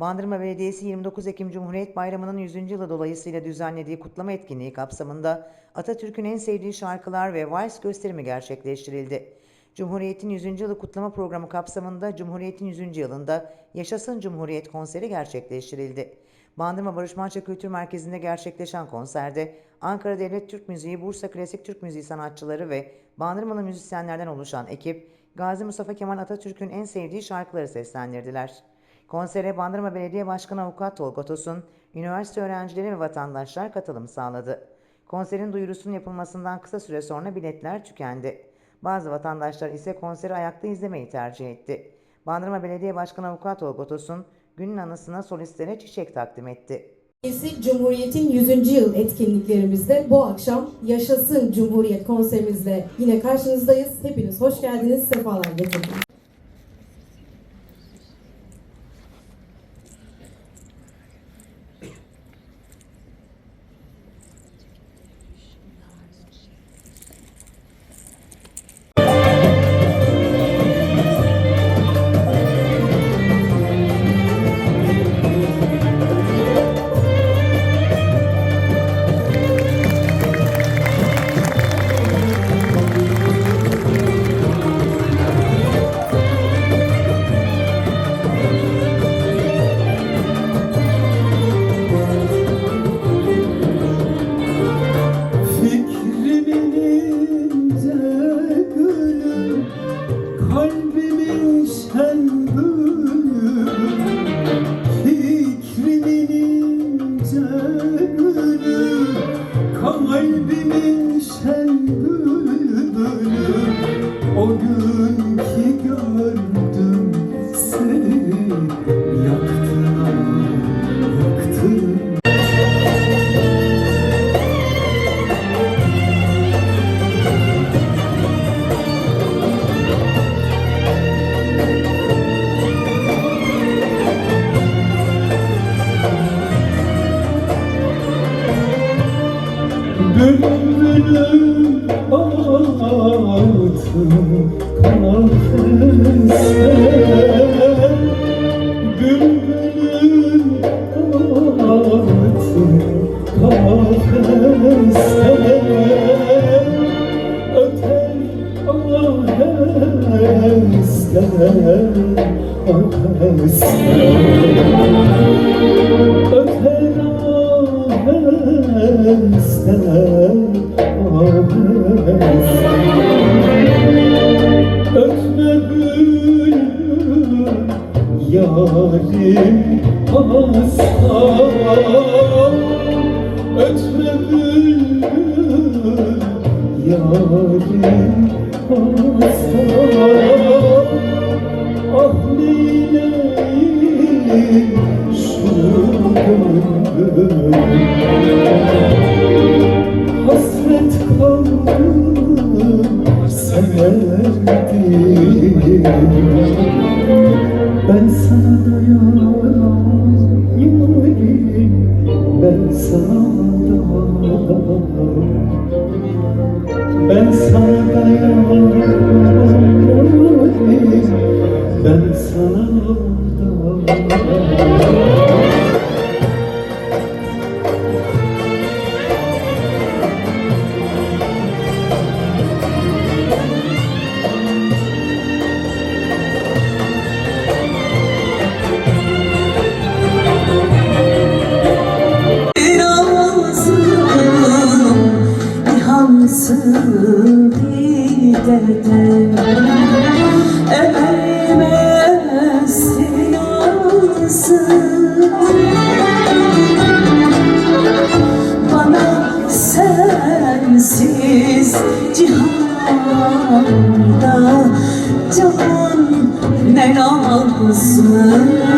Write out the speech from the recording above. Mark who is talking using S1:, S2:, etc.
S1: Bandırma Belediyesi 29 Ekim Cumhuriyet Bayramı'nın 100. yılı dolayısıyla düzenlediği kutlama etkinliği kapsamında Atatürk'ün en sevdiği şarkılar ve vals gösterimi gerçekleştirildi. Cumhuriyet'in 100. yılı kutlama programı kapsamında Cumhuriyet'in 100. yılında Yaşasın Cumhuriyet konseri gerçekleştirildi. Bandırma Barış Manço Kültür Merkezi'nde gerçekleşen konserde Ankara Devlet Türk Müziği, Bursa Klasik Türk Müziği sanatçıları ve Bandırmalı müzisyenlerden oluşan ekip Gazi Mustafa Kemal Atatürk'ün en sevdiği şarkıları seslendirdiler. Konsere Bandırma Belediye Başkanı Avukat Tolga Tosun, üniversite öğrencileri ve vatandaşlar katılım sağladı. Konserin duyurusunun yapılmasından kısa süre sonra biletler tükendi. Bazı vatandaşlar ise konseri ayakta izlemeyi tercih etti. Bandırma Belediye Başkanı Avukat Tolga Tosun, günün anısına solistlere çiçek takdim etti.
S2: Cumhuriyet'in 100. yıl etkinliklerimizde bu akşam Yaşasın Cumhuriyet konserimizle yine karşınızdayız. Hepiniz hoş geldiniz, sefalar getirdiniz.
S3: Şen gülü Fikrimin ince gülü Kalbimin şen gülü O gün ki Bülbülüm altın kafeste Bülbülüm altın kafeste Öter aheste aheste Öter bülbül yarim hasta Ötme bülbül yarim Ah neyleyim şu gönlüm Hasret kaldım severdim. Ben sana dayanamam yarim Ben sana dayanamam Ben sana dayanamam yarim Ben sana dayanamam
S4: ihansın gidede Eğmezsin yansın. Bana sensiz cihanda Can ne lazım